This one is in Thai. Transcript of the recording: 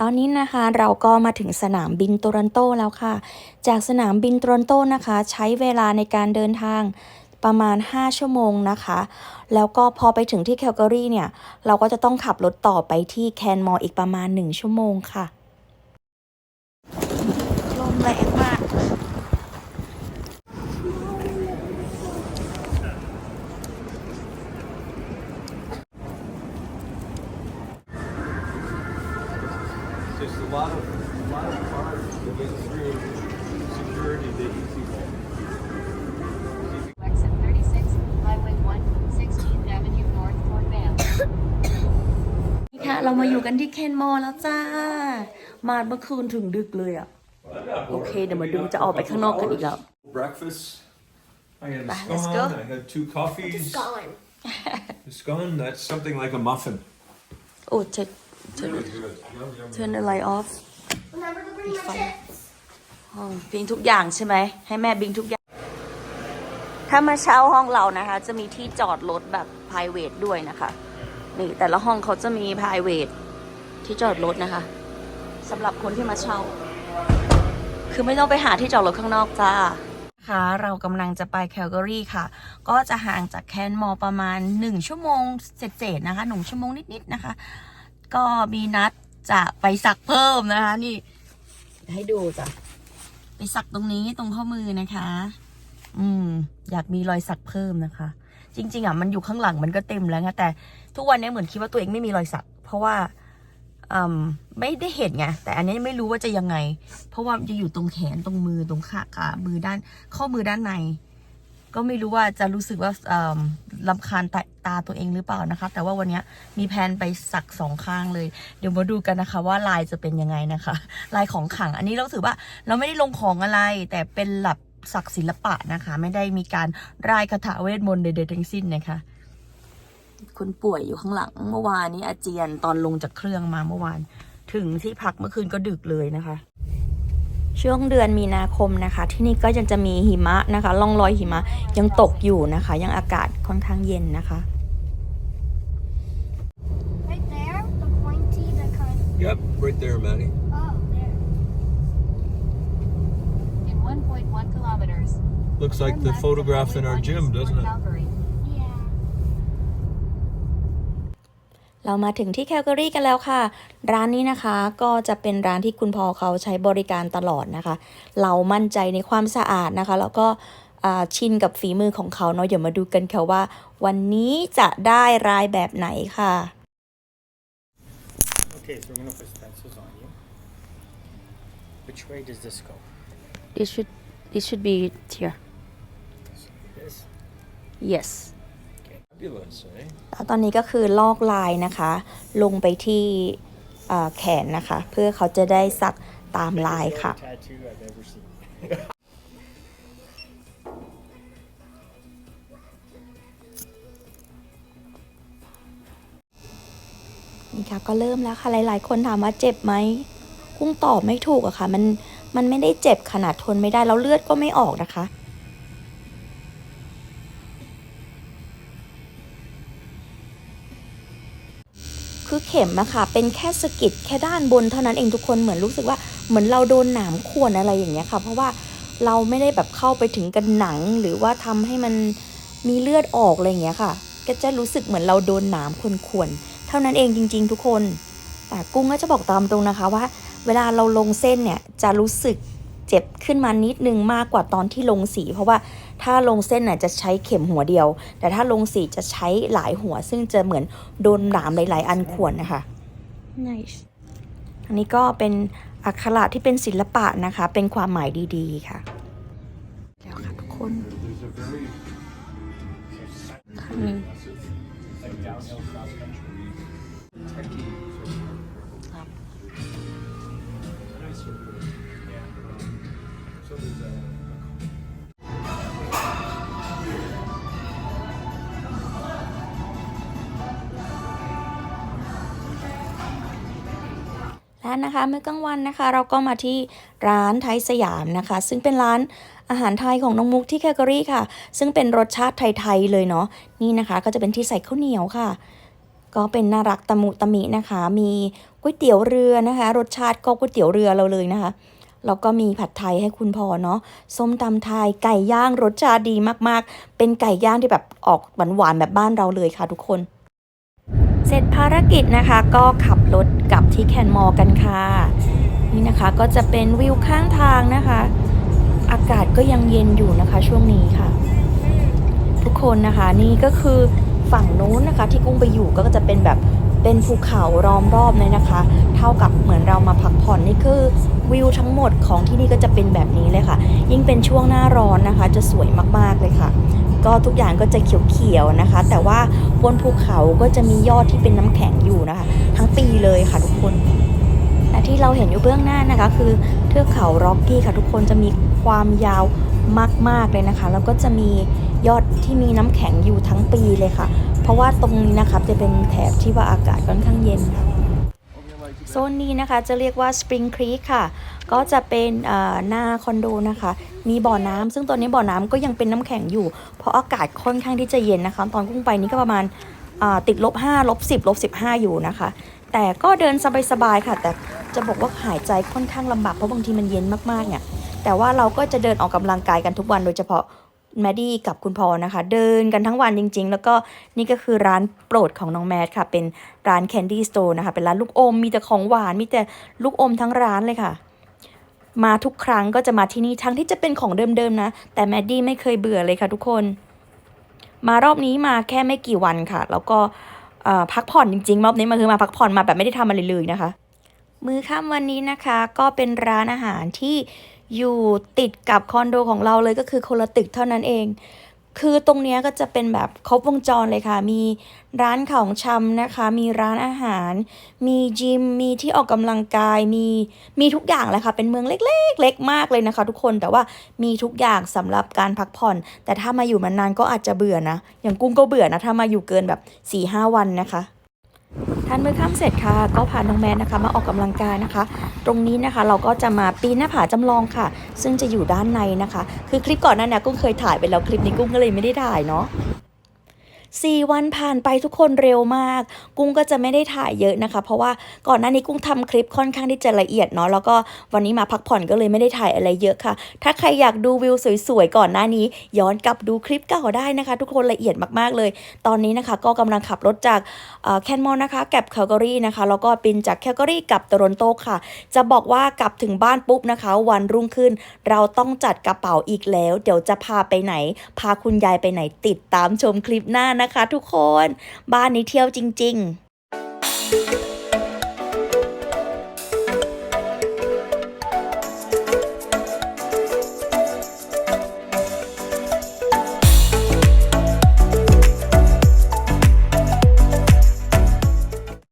ตอนนี้นะคะเราก็มาถึงสนามบินโตรอนโตแล้วค่ะ จากสนามบินโตรอนโตนะคะ ใช้เวลาในการเดินทางประมาณ 5 ชั่วโมงนะคะ แล้วก็พอไปถึงที่แคลการีเนี่ย เราก็จะต้องขับรถต่อไปที่แคนมอร์อีกประมาณ 1 ชั่วโมงค่ะ ลมแรงมาก Just a lot of, a lot of cars to get through security the easy way. Exit 36, Highway 1, 16th Avenue North, Fort Vale. นี่ค่ะ เรามาอยู่กันที่เคนมอร์แล้วจ้า มาเมื่อคืนถึงดึกเลยอ่ะ โอเค เดี๋ยวมาดูจะออกไปข้างนอกกันอีกแล้ว Breakfast. I had a Bye, let's scone. go. I had two coffees. Scone. A scone. That's something like a muffin. โอ้เธอ เธอ Really good. Yum, yum, เธออะไรออฟ Remember to bring my chips. บิงทุกอย่างใช่ไหม ให้แม่บิงทุกอย่าง ถ้ามาเช่าห้องเรานะคะ จะมีที่จอดรถแบบ p r i v a t ด้วยนะคะ นี่แต่ละห้องเขาจะมี p r i v a t ที่จอดรถนะคะสำหรับคนที่มาเช่า คือไม่ต้องไปหาที่จอดรถข้างนอกจ้าค่ะเรากำลังจะไปแคลการีค่ะ ก็จะห่างจากแคนมอลประมาณ 1 ชั่วโมงเศษๆนะคะหนึ่งชั่วโมงนิดๆนะคะ ก็มีนัดจะไปสักเพิ่มนะคะ นี่ ให้ดูจ้ะไปสักตรงนี้ตรงข้อมือนะคะ อืม อยากมีรอยสักเพิ่มนะคะ จริง ๆอะมันอยู่ข้างหลังมันก็เต็มแล้วไงแต่ทุกวันนี้เหมือนคิดว่าตัวเองไม่มีรอยสัก เพราะว่าอืมไม่ได้เห็นไงแต่อันนี้ไม่รู้ว่าจะยังไง เพราะว่าจะอยู่ตรงแขนตรงมือตรงขาขามือด้าน ข้อมือด้านใน ก็ไม่รู้ว่าจะรู้สึกว่าลำคาญตาตาตัวเองหรือเปล่านะคะ แต่ว่าวันนี้มีแผนไปสักสองข้างเลย เดี๋ยวมาดูกันนะคะว่าลายจะเป็นยังไงนะคะ ลายของขังอันนี้เราถือว่าเราไม่ได้ลงของอะไร แต่เป็นหลับศักศิลปะนะคะ ไม่ได้มีการรายคาถาเวทมนต์ใดๆทั้งสิ้นนะคะคนป่วยอยู่ข้างหลังเมื่อวานนี้อาเจียนตอนลงจากเครื่องมาเมื่อวาน ถึงที่พักเมื่อคืนก็ดึกเลยนะคะ ช่วงเดือนมีนาคมนะคะ ที่นี่ก็ยังจะมีหิมะนะคะล่องรอยหิมะยังตกอยู่นะคะ ยังอากาศค่อนข้างเย็นนะคะ Right there, the pointy, the kind. Yep, right there, Maddie. Oh, there. In 1.1 kilometers. Looks like turn the left to photograph in Highway our 1 gym, East doesn't Fort it? Calgary. เรามาถึงที่แคลการีกันแล้วค่ะ ร้านนี้นะคะก็จะเป็นร้านที่คุณพ่อเขาใช้บริการตลอดนะคะ เรามั่นใจในความสะอาดนะคะ แล้วก็อ่าชินกับฝีมือของเขาเนาะเดี๋ยวมาดูกันค่ะว่า วันนี้จะได้รายแบบไหนค่ะ Okay, so we're gonna put stencils on you. Which way does this go? It should it should be here This? yes Fabulous, eh? แล้วตอนนี้ก็คือลอกลายนะคะ ลงไปที่อ่าแขนนะคะ เพื่อเขาจะได้สักตามลายค่ะ Tattoo I've ever seen. นี่ค่ะก็เริ่มแล้วค่ะ หลาย ๆ คนถามว่าเจ็บไหมกุ้งตอบไม่ถูกอะค่ะ มันมันไม่ได้เจ็บขนาดทนไม่ได้ แล้วเลือดก็ไม่ออกนะคะ คือเข็มอะค่ะ เป็นแค่สกิดแค่ด้านบนเท่านั้นเองทุกคนเหมือนรู้สึกว่าเหมือนเราโดนหนามข่วนอะไรอย่างเงี้ยค่ะ เพราะว่าเราไม่ได้แบบเข้าไปถึงกันหนังหรือว่าทำให้มันมีเลือดออกอะไรอย่างเงี้ยค่ะ ก็จะรู้สึกเหมือนเราโดนหนามข่วนๆเท่านั้นเองจริง ๆ ทุกคนแต่กุ้งก็จะบอกตามตรงนะคะว่า เวลาเราลงเส้นเนี่ยจะรู้สึก เจ็บขึ้นมานิดนึงมากกว่าตอนที่ลงสี เพราะว่าถ้าลงเส้นน่ะจะใช้เข็มหัวเดียว แต่ถ้าลงสีจะใช้หลายหัว ซึ่งจะเหมือนโดนหนามหลาย ๆ อันข่วนนะคะ nice อันนี้ก็เป็นอักขระที่เป็นศิลปะนะคะ เป็นความหมายดีๆค่ะ แล้วค่ะทุกคน There's a very ข้างนี้ Like downhill cross country. Techie. ครับ และนะคะเมื่อกลางวันนะคะ เราก็มาที่ร้านไทยสยามนะคะ ซึ่งเป็นร้านอาหารไทยของน้องมุกที่แคลการีค่ะ ซึ่งเป็นรสชาติไทยๆเลยเนาะนี่นะคะก็จะเป็นที่ใส่ข้าวเหนียวค่ะ ก็เป็นน่ารักตะมุตะมินะคะ มีก๋วยเตี๋ยวเรือนะคะ รสชาติก็ก๋วยเตี๋ยวเรือเราเลยนะคะ แล้วก็มีผัดไทยให้คุณพอเนาะส้มตำไทยไก่ย่างรสชาติดีมากๆ เป็นไก่ย่างที่แบบออกหวานๆแบบบ้านเราเลยค่ะทุกคน เสร็จภารกิจนะคะก็ขับรถกลับที่แคนมอลกันค่ะ นี่นะคะก็จะเป็นวิวข้างทางนะคะ อากาศก็ยังเย็นอยู่นะคะช่วงนี้ค่ะ ทุกคนนะคะนี่ก็คือฝั่งนู้นนะคะที่กุ้งไปอยู่ก็จะเป็นแบบ เป็นภูเขาล้อมรอบเลยนะคะ เท่ากับเหมือนเรามาพักผ่อนนี่คือวิวทั้งหมดของที่นี่ก็จะเป็นแบบนี้เลยค่ะ ยิ่งเป็นช่วงหน้าร้อนนะคะ จะสวยมากๆเลยค่ะ ก็ทุกอย่างก็จะเขียวๆนะคะ แต่ว่าบนภูเขาก็จะมียอดที่เป็นน้ำแข็งอยู่นะคะ ทั้งปีเลยค่ะทุกคนและที่เราเห็นอยู่เบื้องหน้านะคะ คือเทือกเขาร็อกกี้ค่ะทุกคนจะมีความยาว มาก ๆ เลยนะคะ แล้วก็จะมียอดที่มีน้ำแข็งอยู่ทั้งปีเลยค่ะ เพราะว่าตรงนี้นะคะจะเป็นแถบที่ว่าอากาศค่อนข้างเย็นค่ะโซนนี้นะคะจะเรียกว่า Spring Creek ค่ะ ก็จะเป็นหน้าคอนโดนะคะ มีบ่อน้ำซึ่งตอนนี้บ่อน้ำก็ยังเป็นน้ำแข็งอยู่ เพราะอากาศค่อนข้างที่จะเย็นนะคะ ตอนกุ้งไปนี่ก็ประมาณติดลบ5ลบ10ลบ15 อยู่นะคะ แต่ก็เดินสบายๆค่ะ แต่จะบอกว่าหายใจค่อนข้างลำบากเพราะบางทีมันเย็นมากๆเนี่ย แต่ว่าเราก็จะเดินออกกำลังกายกันทุกวันโดยเฉพาะแมดดี้กับคุณพอนะคะ เดินกันทั้งวันจริง ๆ แล้วก็นี่ก็คือร้านโปรดของน้องแมทค่ะ เป็นร้านแคนดี้สโตร์นะคะ เป็นร้านลูกอม มีแต่ของหวาน มีแต่ลูกอมทั้งร้านเลยค่ะ มาทุกครั้งก็จะมาที่นี่ทั้งที่จะเป็นของเดิมๆนะ แต่แมดดี้ไม่เคยเบื่อเลยค่ะทุกคน มารอบนี้มาแค่ไม่กี่วันค่ะ แล้วก็พักผ่อนจริงๆรอบนี้มาคือมาพักผ่อนมาแบบไม่ได้ทำอะไรเลยนะคะ มื้อค่ำวันนี้นะคะ ก็เป็นร้านอาหารที่ อยู่ติดกับคอนโดของเราเลยก็คือคนละตึกเท่านั้นเอง คือตรงนี้ก็จะเป็นแบบครบวงจรเลยค่ะ มีร้านของชำนะคะ มีร้านอาหาร มีจิม มีที่ออกกำลังกาย มีมีทุกอย่างเลยค่ะ เป็นเมืองเล็กๆ เล็กมากเลยนะคะ ทุกคน แต่ว่ามีทุกอย่างสำหรับการพักผ่อน แต่ถ้ามาอยู่มานานก็อาจจะเบื่อนะ อย่างกุ้งก็เบื่อนะ ถ้ามาอยู่เกินแบบ4ี่ห้าวันนะคะ ทานมื้อค่ำเสร็จค่ะ ก็พาน้องแมนนะคะมาออกกำลังกายนะคะ ตรงนี้นะคะเราก็จะมาปีนหน้าผาจำลองค่ะ ซึ่งจะอยู่ด้านในนะคะ คือคลิปก่อนหน้านี้กุ้งเคยถ่ายไปแล้วคลิปนี้กุ้งก็เลยไม่ได้ถ่ายเนาะ สี่วันผ่านไปทุกคนเร็วมาก กุ้งก็จะไม่ได้ถ่ายเยอะนะคะ เพราะว่าก่อนหน้านี้กุ้งทำคลิปค่อนข้างที่จะละเอียดเนาะแล้วก็วันนี้มาพักผ่อนก็เลยไม่ได้ถ่ายอะไรเยอะค่ะ ถ้าใครอยากดูวิวสวยๆก่อนหน้านี้ ย้อนกลับดูคลิปเก่าได้นะคะ ทุกคนละเอียดมากๆเลย ตอนนี้นะคะก็กำลังขับรถจากแคนมอนนะคะแกับแคลการีนะคะแล้วก็บินจากแคลการีกลับโตรอนโตค่ะ จะบอกว่ากลับถึงบ้านปุ๊บนะคะ วันรุ่งขึ้น เราต้องจัดกระเป๋าอีกแล้ว เดี๋ยวจะพาไปไหน พาคุณยายไปไหนติดตามชมคลิปหน้านะนะคะ ทุกคน บ้านนี้เที่ยวจริง ๆ